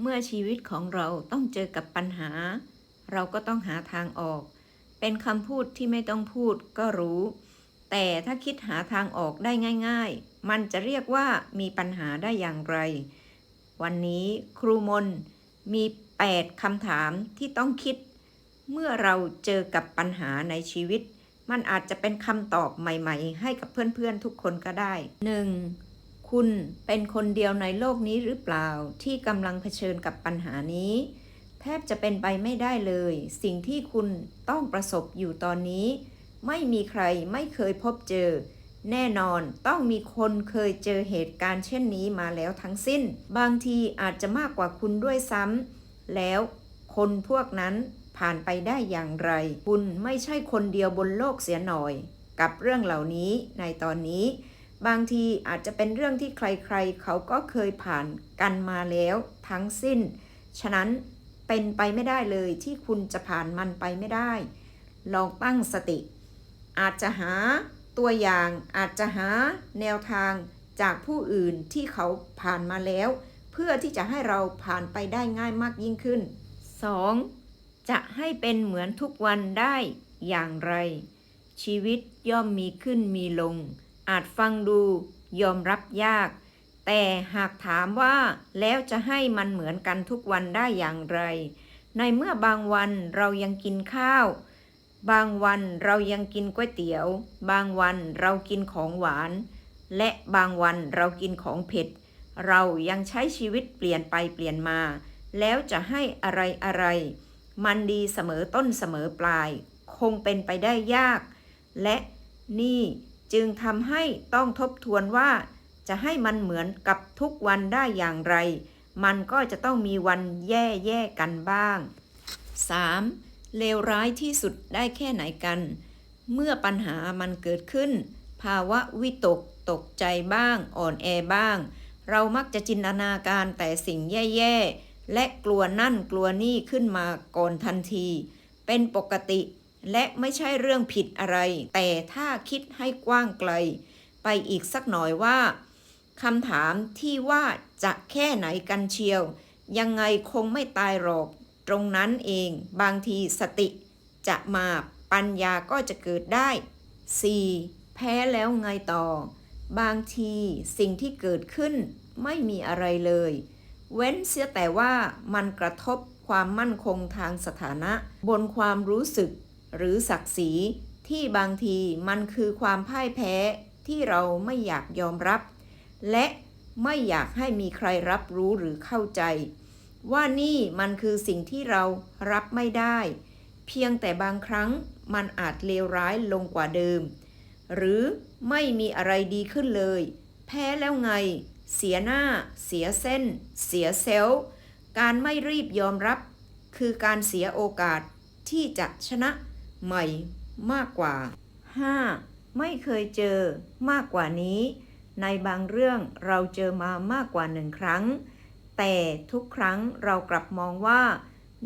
เมื่อชีวิตของเราต้องเจอกับปัญหา เราก็ต้องหาทางออก เป็นคำพูดที่ไม่ต้องพูดก็รู้ แต่ถ้าคิดหาทางออกได้ง่าย ๆ มันจะเรียกว่ามีปัญหาได้อย่างไร วันนี้ครูมนมี 8คำถามที่ต้องคิด เมื่อเราเจอกับปัญหาในชีวิต มันอาจจะเป็นคำตอบใหม่ ๆ ให้กับเพื่อนๆทุกคนก็ได้ 1. คุณเป็นคนเดียวในโลกนี้หรือเปล่าที่กำลังเผชิญกับปัญหานี้ แทบจะเป็นไปไม่ได้เลย สิ่งที่คุณต้องประสบอยู่ตอนนี้ ไม่มีใครไม่เคยพบเจอ แน่นอนต้องมีคนเคยเจอเหตุการณ์เช่นนี้มาแล้วทั้งสิ้น บางทีอาจจะมากกว่าคุณด้วยซ้ำแล้วคนพวกนั้นผ่านไปได้อย่างไร คุณไม่ใช่คนเดียวบนโลกเสียหน่อย กับเรื่องเหล่านี้ในตอนนี้ บางทีอาจจะเป็นเรื่องที่ใครๆ เขาก็เคยผ่านกันมาแล้วทั้งสิ้น ฉะนั้นเป็นไปไม่ได้เลยที่คุณจะผ่านมันไปไม่ได้ ลองตั้งสติ อาจจะหาตัวอย่างอาจจะหาแนวทางจากผู้อื่นที่เขาผ่านมาแล้ว เพื่อที่จะให้เราผ่านไปได้ง่ายมากยิ่งขึ้น 2. จะให้เป็นเหมือนทุกวันได้อย่างไร ชีวิตย่อมมีขึ้นมีลง อาจฟังดูยอมรับยาก แต่หากถามว่าแล้วจะให้มันเหมือนกันทุกวันได้อย่างไร ในเมื่อบางวันเรายังกินข้าว บางวันเรายังกินก๋วยเตี๋ยว บางวันเรากินของหวาน และบางวันเรากินของเผ็ด เรายังใช้ชีวิตเปลี่ยนไปเปลี่ยนมา แล้วจะให้อะไรอะไร มันดีเสมอต้นเสมอปลาย คงเป็นไปได้ยาก และนี่ จึงทำให้ต้องทบทวนว่า จะให้มันเหมือนกับทุกวันได้อย่างไร มันก็จะต้องมีวันแย่ๆกันบ้าง 3. เลวร้ายที่สุดได้แค่ไหนกัน เมื่อปัญหามันเกิดขึ้น ภาวะวิตก ตกใจบ้าง อ่อนแอบ้าง เรามักจะจินตนาการแต่สิ่งแย่ๆ และกลัวนั่นกลัวนี่ขึ้นมาก่อนทันที เป็นปกติ และไม่ใช่เรื่องผิดอะไร แต่ถ้าคิดให้กว้างไกล ไปอีกสักหน่อยว่าคำถามที่ว่าจะแค่ไหนกันเชียว ยังไงคงไม่ตายหรอก ตรงนั้นเองบางทีสติจะมาปัญญาก็จะเกิดได้ 4. แพ้แล้วไงต่อ บางทีสิ่งที่เกิดขึ้นไม่มีอะไรเลย เว้นเสียแต่ว่ามันกระทบความมั่นคงทางสถานะ บนความรู้สึก หรือศักดิ์ศรีที่บางทีมันคือความพ่ายแพ้ที่เราไม่อยากยอมรับ และไม่อยากให้มีใครรับรู้หรือเข้าใจ ว่านี่มันคือสิ่งที่เรารับไม่ได้ เพียงแต่บางครั้งมันอาจเลวร้ายลงกว่าเดิม หรือไม่มีอะไรดีขึ้นเลย แพ้แล้วไง เสียหน้า เสียเส้น เสียเซลล์การไม่รีบยอมรับ คือการเสียโอกาสที่จะชนะ ใหม่มากกว่า 5. ไม่เคยเจอมากกว่านี้ ในบางเรื่องเราเจอมามากกว่าหนึ่งครั้ง แต่ทุกครั้งเรากลับมองว่า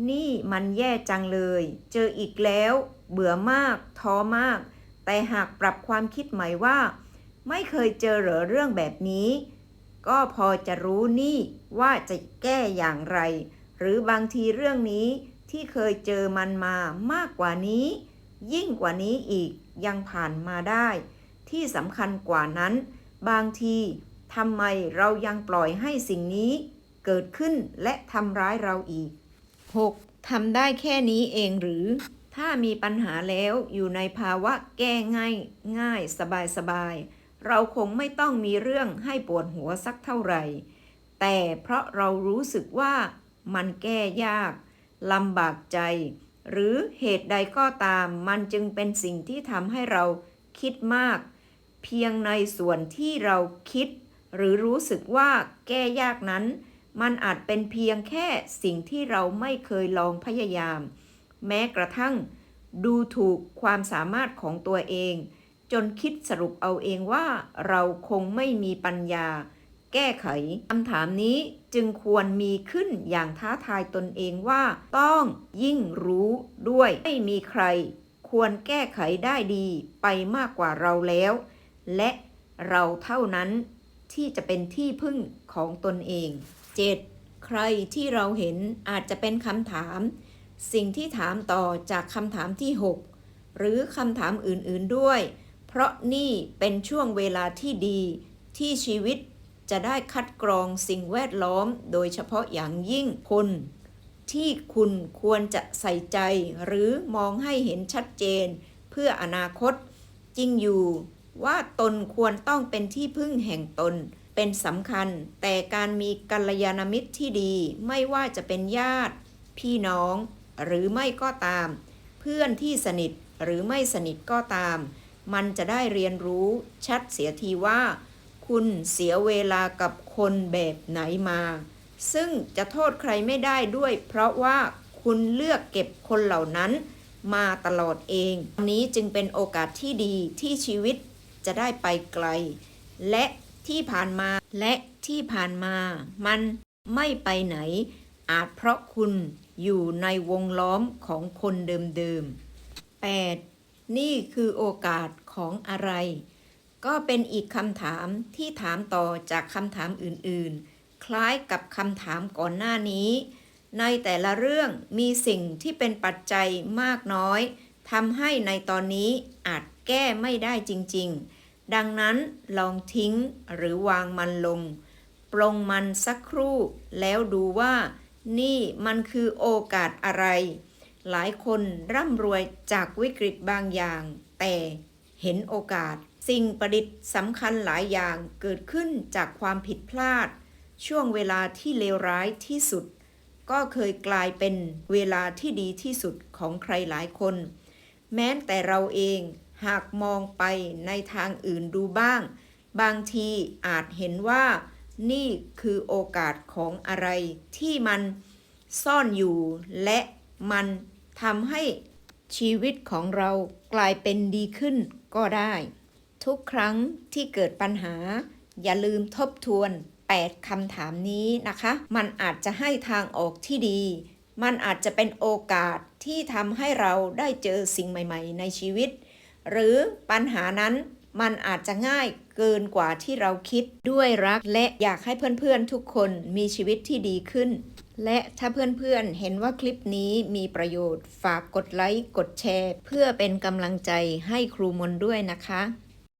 นี่มันแย่จังเลย เจออีกแล้ว เบื่อมาก ท้อมาก แต่หากปรับความคิดใหม่ว่า ไม่เคยเจอเหรอเรื่องแบบนี้ ก็พอจะรู้นี่ว่าจะแก้อย่างไร หรือบางทีเรื่องนี้ ที่เคยเจอมันมามากกว่านี้ ยิ่งกว่านี้อีกยังผ่านมาได้ ที่สำคัญกว่านั้น บางทีทำไมเรายังปล่อยให้สิ่งนี้เกิดขึ้นและทำร้ายเราอีก 6. ทำได้แค่นี้เองหรือ ถ้ามีปัญหาแล้วอยู่ในภาวะแก้ง่ายง่ายสบายสบายเราคงไม่ต้องมีเรื่องให้ปวดหัวสักเท่าไหร่ แต่เพราะเรารู้สึกว่ามันแก้ยาก ลำบากใจ หรือเหตุใดก็ตาม มันจึงเป็นสิ่งที่ทำให้เราคิดมาก เพียงในส่วนที่เราคิด หรือรู้สึกว่าแก้ยากนั้น มันอาจเป็นเพียงแค่สิ่งที่เราไม่เคยลองพยายาม แม้กระทั่ง ดูถูกความสามารถของตัวเอง จนคิดสรุปเอาเองว่าเราคงไม่มีปัญญา แก้ไขคำถามนี้จึงควรมีขึ้นอย่างท้าทายตนเองว่า ต้องยิ่งรู้ด้วย ไม่มีใคร ควรแก้ไขได้ดีไปมากกว่าเราแล้ว และเราเท่านั้นที่จะเป็นที่พึ่งของตนเอง 7. ใครที่เราเห็นอาจจะเป็นคำถาม สิ่งที่ถามต่อจากคำถามที่ 6 หรือคำถามอื่นๆด้วย เพราะนี่เป็นช่วงเวลาที่ดีที่ชีวิต จะได้คัดกรองสิ่งแวดล้อม โดยเฉพาะอย่างยิ่งคนที่คุณควรจะใส่ใจ หรือมองให้เห็นชัดเจน เพื่ออนาคต จริงอยู่ว่าตนควรต้องเป็นที่พึ่งแห่งตน เป็นสำคัญ แต่การมีกัลยาณมิตรที่ดี ไม่ว่าจะเป็นญาติ พี่น้อง หรือไม่ก็ตาม เพื่อนที่สนิทหรือไม่สนิทก็ตาม มันจะได้เรียนรู้ชัดเสียทีว่า คุณเสียเวลากับคนแบบไหนมา ซึ่งจะโทษใครไม่ได้ด้วย เพราะว่าคุณเลือกเก็บคนเหล่านั้นมาตลอดเองนนี้จึงเป็นโอกาสที่ดีที่ชีวิตจะได้ไปไกล และที่ผ่านมาและที่ผ่านมา มันไม่ไปไหน อาจเพราะคุณอยู่ในวงล้อมของคนเดิมๆ 8. นี่คือโอกาสของอะไร ก็เป็นอีกคำถามที่ถามต่อจากคำถามอื่นๆ คล้ายกับคำถามก่อนหน้านี้ ในแต่ละเรื่องมีสิ่งที่เป็นปัจจัยมากน้อยทำให้ในตอนนี้อาจแก้ไม่ได้จริง ๆ ดังนั้นลองทิ้งหรือวางมันลงปลงมันสักครู่ แล้วดูว่า นี่มันคือโอกาสอะไร หลายคนร่ำรวยจากวิกฤตบางอย่าง แต่ เห็นโอกาส สิ่งประดิษฐ์สำคัญหลายอย่างเกิดขึ้นจากความผิดพลาด ช่วงเวลาที่เลวร้ายที่สุด ก็เคยกลายเป็นเวลาที่ดีที่สุดของใครหลายคน แม้แต่เราเองหากมองไปในทางอื่นดูบ้าง บางทีอาจเห็นว่า นี่คือโอกาสของอะไรที่มันซ่อนอยู่และมันทำให้ ชีวิตของเรากลายเป็นดีขึ้นก็ได้ ทุกครั้งที่เกิดปัญหา อย่าลืมทบทวน 8คำถามนี้นะคะ มันอาจจะให้ทางออกที่ดี มันอาจจะเป็นโอกาสที่ทำให้เราได้เจอสิ่งใหม่ ๆ ในชีวิต หรือปัญหานั้นมันอาจจะง่ายเกินกว่าที่เราคิดด้วยรักและอยากให้เพื่อนๆทุกคนมีชีวิตที่ดีขึ้น และถ้าเพื่อนๆเห็นว่าคลิปนี้มีประโยชน์ ฝากกดไลค์ กดแชร์ เพื่อเป็นกำลังใจให้ครูมนด้วยนะคะ